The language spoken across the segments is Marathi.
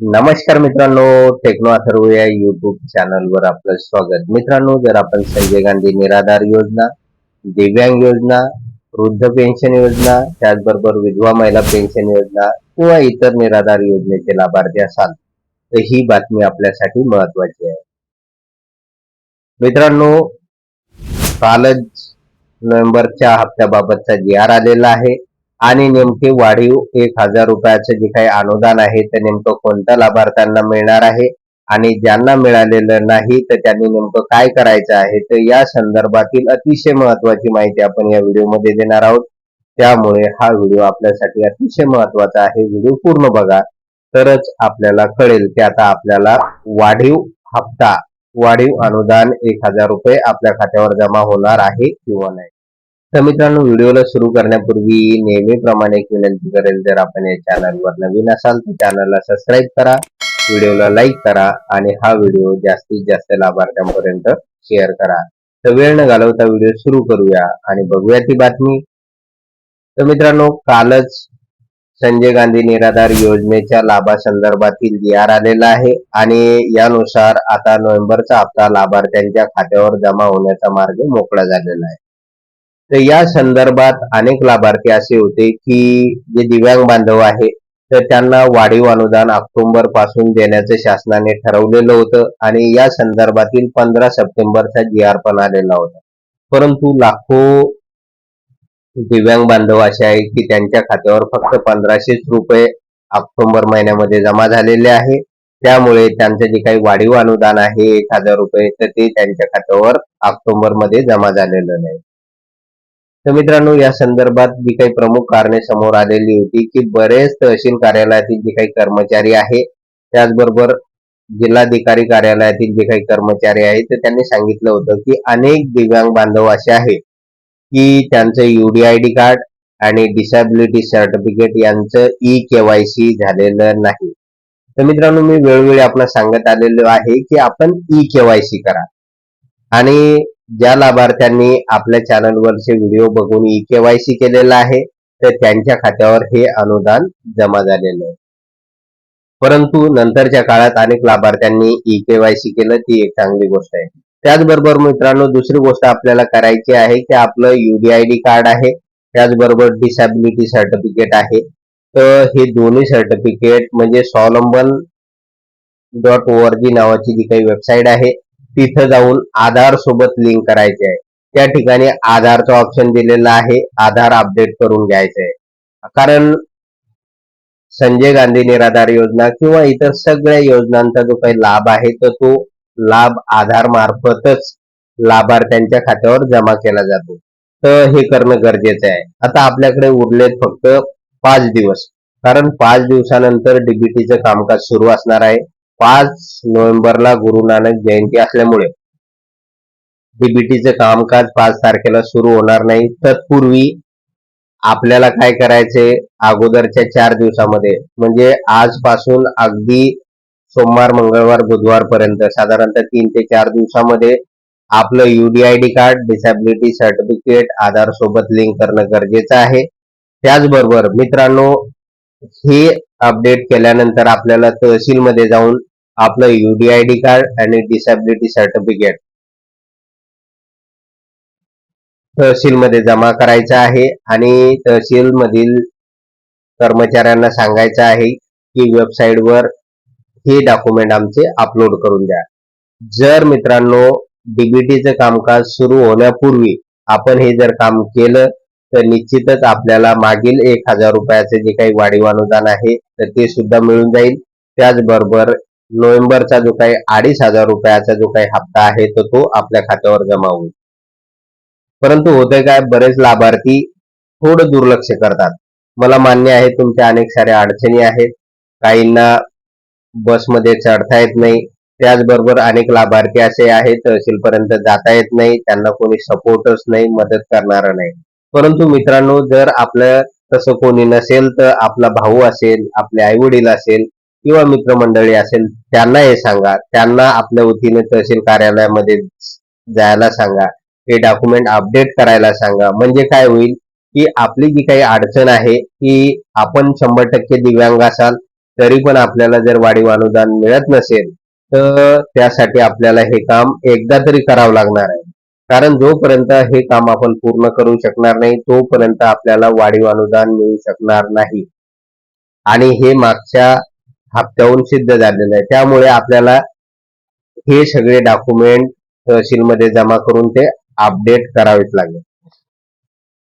नमस्कार मित्रांनो टेक्नो अथर्व या युट्यूब चॅनलवर आपलं स्वागत. मित्रांनो जर आपण संजय गांधी निराधार योजना दिव्यांग योजना वृद्ध पेन्शन योजना त्याचबरोबर विधवा महिला पेन्शन योजना किंवा इतर निराधार योजनेचे लाभार्थी असाल तर ही बातमी आपल्यासाठी महत्वाची आहे. मित्रांनो कालच नोव्हेंबरच्या हप्त्याबाबतचा जी आर आलेला आहे आणि नेमके वाढीव एक हजार रुपयाचं जे काही अनुदान आहे ते नेमकं कोणत्या लाभार्थ्यांना मिळणार आहे? आणि ज्यांना मिळालेलं नाही तर त्यांनी नेमकं काय करायचं आहे? तर या संदर्भातील अतिशय महत्वाची माहिती आपण या व्हिडिओमध्ये देणार आहोत. त्यामुळे हा व्हिडिओ आपल्यासाठी अतिशय महत्त्वाचा आहे. व्हिडिओ पूर्ण बघा. तरच आपल्याला कळेल की आता आपल्याला वाढीव हप्ता वाढीव अनुदान एक हजार रुपये आपल्या खात्यावर जमा होणार आहे किंवा नाही. तर मित्रांनो व्हिडिओला सुरू करण्यापूर्वी नेहमीप्रमाणे एक विनंती करेल जर आपण या चॅनलवर नवीन असाल तर चॅनलला सबस्क्राईब करा व्हिडिओला लाईक करा आणि हा व्हिडिओ जास्तीत जास्त लाभार्थ्यांपर्यंत शेअर करा. तर वेळ न घालवता व्हिडिओ सुरू करूया आणि बघूया ती बातमी. तर मित्रांनो कालच संजय गांधी निराधार योजनेच्या लाभासंदर्भातील जी आर आलेला आहे आणि यानुसार आता नोव्हेंबरचा हप्ता लाभार्थ्यांच्या खात्यावर जमा होण्याचा मार्ग मोकळा झालेला आहे. तर या संदर्भात अनेक लाभार्थी असे होते की जे दिव्यांग बांधव आहे तर त्यांना वाढीव अनुदान ऑक्टोबरपासून देण्याचं शासनाने ठरवलेलं होतं आणि या संदर्भातील पंधरा सप्टेंबरचा जी आर पण आलेला होता. परंतु लाखो दिव्यांग बांधव असे आहेत की त्यांच्या खात्यावर फक्त पंधराशेच रुपये ऑक्टोबर महिन्यामध्ये जमा झालेले आहे. त्यामुळे त्यांचं जे काही वाढीव अनुदान आहे एक हजार रुपये तर ते त्यांच्या खात्यावर ऑक्टोबरमध्ये जमा झालेलं नाही. तर मित्रांनो या संदर्भात जी काही प्रमुख कारणे समोर आलेली होती की बरेच तहसील कार्यालयातील जे काही कर्मचारी आहे त्याचबरोबर जिल्हाधिकारी कार्यालयातील जे काही कर्मचारी आहेत तर त्यांनी सांगितलं होतं की अनेक दिव्यांग बांधव असे आहेत की त्यांचं युडीआयडी कार्ड आणि डिसॅबिलिटी सर्टिफिकेट यांचं ई केवायसी झालेलं नाही. तर मित्रांनो मी वेळोवेळी आपल्याला सांगत आलेलो आहे की आपण ई केवायसी करा. आणि ज्या लाभार्थ्यांनी आपल्या चॅनलवरचे व्हिडिओ बघून ई केवायसी केलेला आहे तर त्यांच्या खात्यावर हे अनुदान जमा झालेलं आहे. परंतु नंतरच्या काळात अनेक लाभार्थ्यांनी ई केवायसी केलं ती एक चांगली गोष्ट आहे. त्याचबरोबर मित्रांनो दुसरी गोष्ट आपल्याला करायची आहे की आपलं युडीआयडी कार्ड आहे त्याचबरोबर डिसॅबिलिटी सर्टिफिकेट आहे. तर हे दोन्ही सर्टिफिकेट म्हणजे स्वावलंबन डॉट ओ जी नावाची जी काही वेबसाईट आहे तिथं जाऊन आधार सोबत लिंक करायचे आहे. त्या ठिकाणी आधारचं ऑप्शन दिलेलं आहे. आधार अपडेट करून घ्यायचं आहे. कारण संजय गांधी निराधार योजना किंवा इतर सगळ्या योजनांचा जो काही लाभ आहे तर तो लाभ आधार मार्फतच लाभार्थ्यांच्या खात्यावर जमा केला जातो. तर हे करणं गरजेचं आहे. आता आपल्याकडे उरलेत फक्त पाच दिवस. कारण पाच दिवसानंतर डीबीटीचं कामकाज सुरू असणार आहे. पाच नोव्हेंबरला गुरु नानक जयंती असल्यामुळे डीबीटीचं कामकाज पाच तारखेला सुरू होणार नाही. तत्पूर्वी आपल्याला काय करायचे? अगोदरच्या चार दिवसामध्ये. म्हणजे आजपासून अगदी सोमवार मंगळवार बुधवार पर्यंत साधारणतः तीन ते चार दिवसामध्ये आपलं UDID card disability certificate Aadhaar सोबत लिंक करणं गरजेचं आहे. त्याचबरोबर मित्रांनो हे अपडेट केल्यानंतर आपल्याला तहसीलमध्ये जाऊन आपलं युडीआयडी कार्ड आणि डिसॅबिलिटी सर्टिफिकेट तहसीलमध्ये जमा करायचं आहे आणि तहसील मधील कर्मचाऱ्यांना सांगायचं आहे की वेबसाईटवर हे डॉक्युमेंट आमचे अपलोड करून द्या. जर मित्रांनो डीबीटीचं कामकाज सुरू होण्यापूर्वी आपण हे जर काम केलं तर निश्चितच आपल्याला मागील एक हजार रुपयाचे जे काही वाढीव अनुदान आहे तर ते सुद्धा मिळून जाईल. त्याचबरोबर नोव्हेंबरचा जो काही अडीच हजार रुपयाचा जो काही हप्ता आहे तर तो आपल्या खात्यावर जमा होईल. परंतु होते काय बरेच लाभार्थी थोडं दुर्लक्ष करतात. मला मान्य आहे तुमच्या अनेक साऱ्या अडचणी आहेत. काहींना बसमध्ये चढता येत नाही. त्याचबरोबर अनेक लाभार्थी असे आहेत तहसीलपर्यंत जाता येत नाही. त्यांना कोणी सपोर्टच नाही मदत करणार नाही. परंतु मित्रांनो जर आपलं तसं कोणी नसेल तर आपला भाऊ असेल आपले आई वडील असेल किंवा मित्रमंडळी असेल त्यांना हे सांगा. त्यांना आपल्या वतीने तहसील कार्यालयामध्ये जायला सांगा. हे डॉक्युमेंट अपडेट करायला सांगा. म्हणजे काय होईल की आपली जी काही अडचण आहे की आपण शंभर टक्के दिव्यांग असाल तरी पण आपल्याला जर वाढीव अनुदान मिळत नसेल तर त्यासाठी आपल्याला हे काम एकदा तरी करावं लागणार आहे. कारण जोपर्यंत हे काम आपण पूर्ण करू शकणार नाही तोपर्यंत आपल्याला वाढीव अनुदान मिळू शकणार नाही. आणि हे मागच्या हप्त्याहून सिद्ध झालेलं आहे. त्यामुळे आपल्याला हे सगळे डॉक्युमेंट तहसीलमध्ये जमा करून ते अपडेट करावेच लागेल.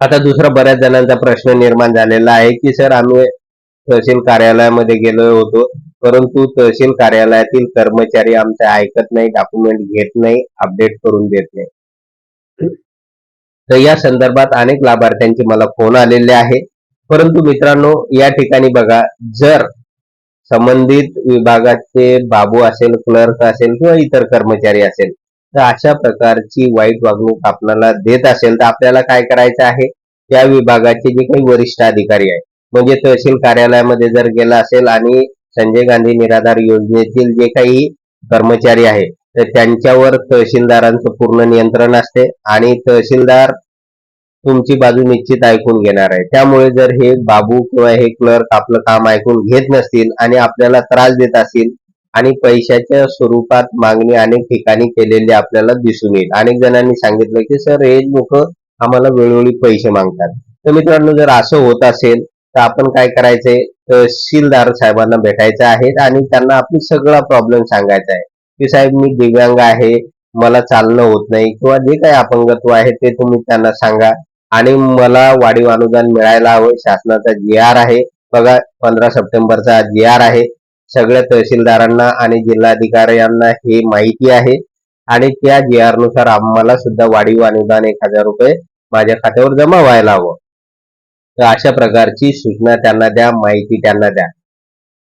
आता दुसरा बऱ्याच जणांचा प्रश्न निर्माण झालेला आहे की सर आम्ही तहसील कार्यालयामध्ये गेलो होतो परंतु तहसील कार्यालयातील कर्मचारी आमचे ऐकत नाही डॉक्युमेंट घेत नाही अपडेट करून देत नाही. तर या संदर्भात अनेक लाभार्थ्यांचे मला फोन आलेले आहे. परंतु मित्रांनो या ठिकाणी बघा जर संबंधित विभागाचे बाबू असेल क्लर्क असेल किंवा इतर कर्मचारी असेल तर अशा प्रकारची वाईट वागणूक आपल्याला देत असेल तर आपल्याला काय करायचं आहे? त्या विभागाचे जे काही वरिष्ठ अधिकारी आहे म्हणजे तहसील कार्यालयामध्ये जर गेला असेल आणि संजय गांधी निराधार योजनेतील जे काही कर्मचारी आहे तर त्यांच्यावर तहसीलदारांचं पूर्ण नियंत्रण असते आणि तहसीलदार तुमची बाजू निश्चित ऐकून घेणार आहे. त्यामुळे जर हे बाबू किंवा हे क्लर्क आपलं काम ऐकून घेत नसतील आणि आपल्याला त्रास देत असतील आणि पैशाच्या स्वरूपात मागणी अनेक ठिकाणी केलेली आपल्याला दिसून येईल. अनेक जणांनी सांगितलं की सर हे लोक आम्हाला वेळोवेळी पैसे मागतात. तर मित्रांनो जर असं होत असेल तर आपण काय करायचंय? तहसीलदार साहेबांना भेटायचं आहे आणि त्यांना आपली सगळा प्रॉब्लेम सांगायचा आहे. की साहेब मी दिव्यांग आहे मला चालणं होत नाही किंवा जे काही अपंगत्व आहे ते तुम्ही त्यांना सांगा. आणि मला वाढीव अनुदान मिळायला हवं शासनाचा जी आर आहे. बघा पंधरा सप्टेंबरचा जी आर आहे. सगळ्या तहसीलदारांना आणि जिल्हाधिकाऱ्यांना हे माहिती आहे. आणि त्या जी आरनुसार आम्हाला सुद्धा वाढीव अनुदान एक हजार रुपये माझ्या खात्यावर जमा व्हायला हवं. तर अशा प्रकारची सूचना त्यांना द्या माहिती त्यांना द्या.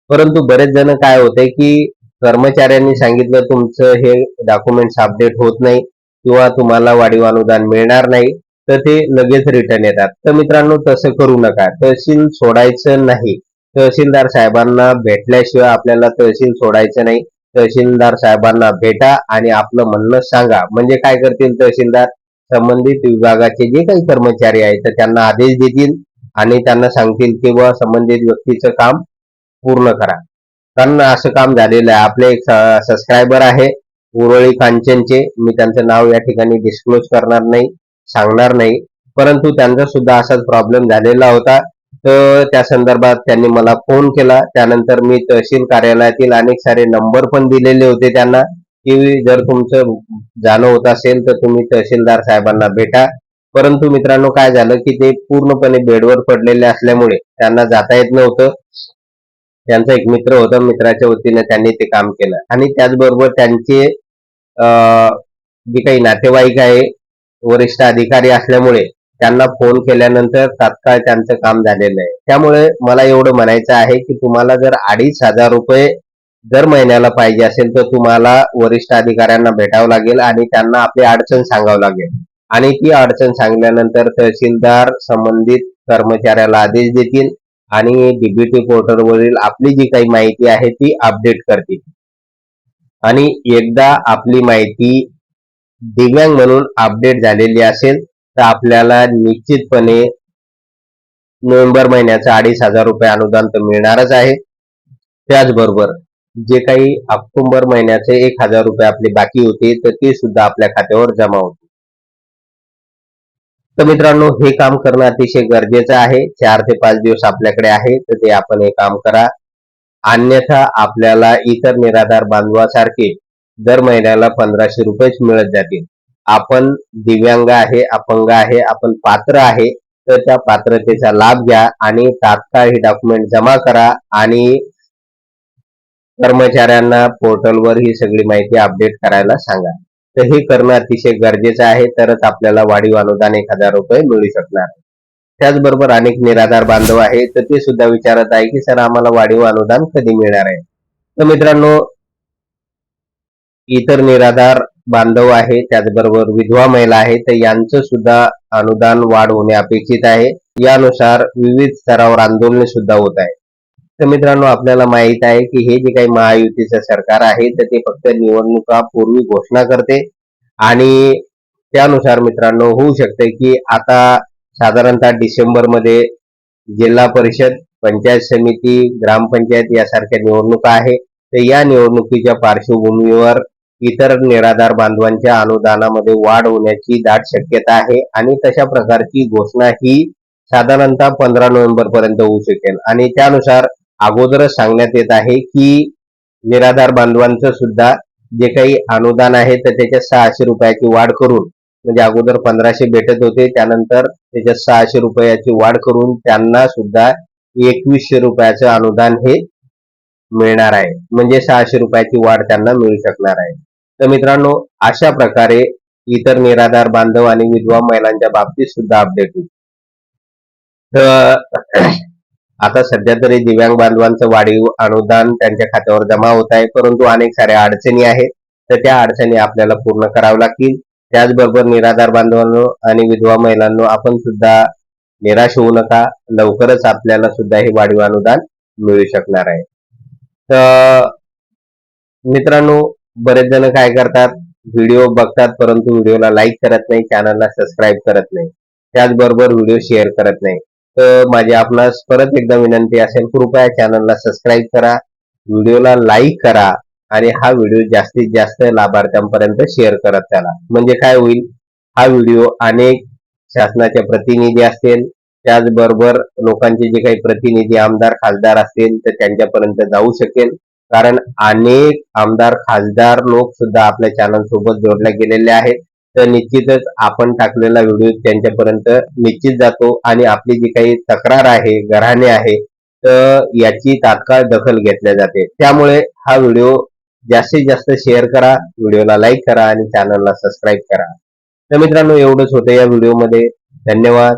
परंतु बरेच जण काय होते की कर्मचाऱ्यांनी सांगितलं तुमचं हे डॉक्युमेंट्स अपडेट होत नाही किंवा तुम्हाला वाढीव अनुदान मिळणार नाही तर ते लगेच रिटर्न येतात. तर मित्रांनो तसं करू नका. तहसील सोडायचं नाही. तहसीलदार साहेबांना भेटल्याशिवाय आपल्याला तहसील सोडायचं नाही. तहसीलदार साहेबांना भेटा आणि आपलं म्हणणं सांगा. म्हणजे काय करतील तहसीलदार? संबंधित विभागाचे जे काही कर्मचारी आहेत तर त्यांना आदेश देतील आणि त्यांना सांगतील किंवा संबंधित व्यक्तीचं काम पूर्ण करा. कारण असं काम झालेलं आहे. आपले एक सबस्क्रायबर आहे उरळी कांचनचे. मी त्यांचं नाव या ठिकाणी डिस्क्लोज करणार नाही सांगणार नाही. परंतु त्यांचा सुद्धा असाच प्रॉब्लेम झालेला होता. तर त्या संदर्भात त्यांनी मला फोन केला. त्यानंतर मी तहसील कार्यालयातील अनेक सारे नंबर पण दिलेले होते त्यांना की जर तुमचं जाणं होत असेल तर तुम्ही तहसीलदार साहेबांना भेटा. परंतु मित्रांनो काय झालं की ते पूर्णपणे बेडवर पडलेले असल्यामुळे त्यांना जाता येत नव्हतं. त्यांचा एक मित्र होता मित्राच्या वतीने त्यांनी ते काम केलं. आणि त्याचबरोबर त्यांचे जे काही नातेवाईक आहे वरिष्ठ अधिकारी असल्यामुळे त्यांना फोन केल्यानंतर तात्काळ त्यांचं काम झालेलं आहे. त्यामुळे मला एवढं म्हणायचं आहे की तुम्हाला जर अडीच हजार रुपये दर महिन्याला पाहिजे असेल तर तुम्हाला वरिष्ठ अधिकाऱ्यांना भेटावं लागेल आणि त्यांना आपली अडचण सांगावं लागेल. आणि ती अडचण सांगल्यानंतर तहसीलदार संबंधित कर्मचाऱ्याला आदेश देतील आणि डीबीटी पोर्टलवरील आपली जी काही माहिती आहे ती अपडेट करतील. आणि एकदा आपली माहिती दिव्यांग म्हणून अपडेट झालेली असेल तर आपल्याला निश्चितपणे नोव्हेंबर महिन्याचं अडीच हजार रुपये अनुदान तर मिळणारच आहे. त्याचबरोबर जे काही ऑक्टोबर महिन्याचे एक हजार रुपये आपले बाकी होते तर ते सुद्धा आपल्या खात्यावर जमा होते. तर मित्रांनो हे काम करणं अतिशय गरजेचं आहे. चार ते पाच दिवस आपल्याकडे आहे तर ते आपण हे काम करा. अन्यथा आपल्याला इतर निराधार बांधवासारखे दर महिन्याला पंधराशे रुपयेच मिळत जातील. आपण दिव्यांग आहे अपंग आहे आपण पात्र आहे तर त्या पात्रतेचा लाभ घ्या आणि तात्काळ हे डॉक्युमेंट जमा करा आणि कर्मचाऱ्यांना पोर्टलवर ही सगळी माहिती अपडेट करायला सांगा. तर हे करणं अतिशय गरजेचं आहे. तरच आपल्याला वाढीव अनुदान एक हजार रुपये मिळू शकणार. त्याचबरोबर अनेक निराधार बांधव आहे तर ते सुद्धा विचारत आहे की सर आम्हाला वाढीव अनुदान कधी मिळणार आहे? तर मित्रांनो इतर निराधार बांधव आहे त्याचबरोबर विधवा महिला आहे तर यांचं सुद्धा अनुदान वाढ होणे अपेक्षित आहे. यानुसार विविध स्तरावर आंदोलने सुद्धा होत आहे तर मित्रांनो आपल्याला माहीत आहे की हे जे काही महायुतीचं सरकार आहे तर ते फक्त निवडणुका पूर्वी घोषणा करते. आणि त्यानुसार मित्रांनो होऊ शकते की आता साधारणतः डिसेंबरमध्ये जिल्हा परिषद पंचायत समिती ग्रामपंचायत यासारख्या निवडणुका आहे. तर या निवडणुकीच्या पार्श्वभूमीवर इतर निराधार बांधवांच्या अनुदानामध्ये वाढ होण्याची दाट शक्यता आहे आणि तशा प्रकारची घोषणा ही साधारणतः पंधरा नोव्हेंबर पर्यंत होऊ शकेल. आणि त्यानुसार अगोदरच सांगण्यात येत आहे की निराधार बांधवांचं सुद्धा जे काही अनुदान आहे तर त्याच्यात सहाशे रुपयाची वाढ करून म्हणजे अगोदर पंधराशे भेटत होते त्यानंतर त्याच्यात सहाशे रुपयाची वाढ करून त्यांना सुद्धा एकवीसशे रुपयाचं अनुदान हे मिळणार आहे. म्हणजे सहाशे रुपयाची वाढ त्यांना मिळू शकणार आहे. तर मित्रांनो अशा प्रकारे इतर निराधार बांधव आणि विधवा महिलांच्या बाबतीत सुद्धा अपडेट होईल. तर आता सध्या तरी दिव्यांग बांधवांचं वाढीव अनुदान त्यांच्या खात्यावर जमा होत आहे परंतु अनेक साऱ्या अडचणी आहेत. तर त्या अडचणी आपल्याला पूर्ण कराव्या लागतील. त्याचबरोबर निराधार बांधवांनो आणि विधवा महिलांनो आपण सुद्धा निराश होऊ नका. लवकरच आपल्याला सुद्धा हे वाढीव अनुदान मिळू शकणार आहे. तर मित्रांनो बरेच जण काय करतात? व्हिडिओ बघतात परंतु व्हिडिओला लाईक करत नाही चॅनलला सबस्क्राईब करत नाही. त्याचबरोबर व्हिडिओ शेअर करत नाही. तर माझी आपणास परत एकदा विनंती असेल कृपया चॅनलला सबस्क्राईब करा व्हिडिओला लाईक करा आणि हा व्हिडिओ जास्तीत जास्त लाभार्थ्यांपर्यंत शेअर करत त्याला. म्हणजे काय होईल हा व्हिडिओ अनेक शासनाचे प्रतिनिधी असतील त्याचबरोबर लोकांचे जे काही प्रतिनिधी आमदार खासदार असतील तर त्यांच्यापर्यंत जाऊ शकेल. कारण अनेक आमदार खासदार लोक सुद्धा आपल्या चॅनल सोबत जोडले गेलेले आहेत. तर निश्चितच आपण टाकलेला व्हिडिओ त्यांच्यापर्यंत निश्चित जातो आणि आपली जी काही तक्रार आहे घराणे आहे तर याची तात्काळ दखल घेतल्या जाते. त्यामुळे हा व्हिडिओ जास्तीत जास्त शेअर करा व्हिडिओला लाईक करा आणि चॅनलला सबस्क्राईब करा. तर मित्रांनो एवढंच होतं या व्हिडिओमध्ये धन्यवाद.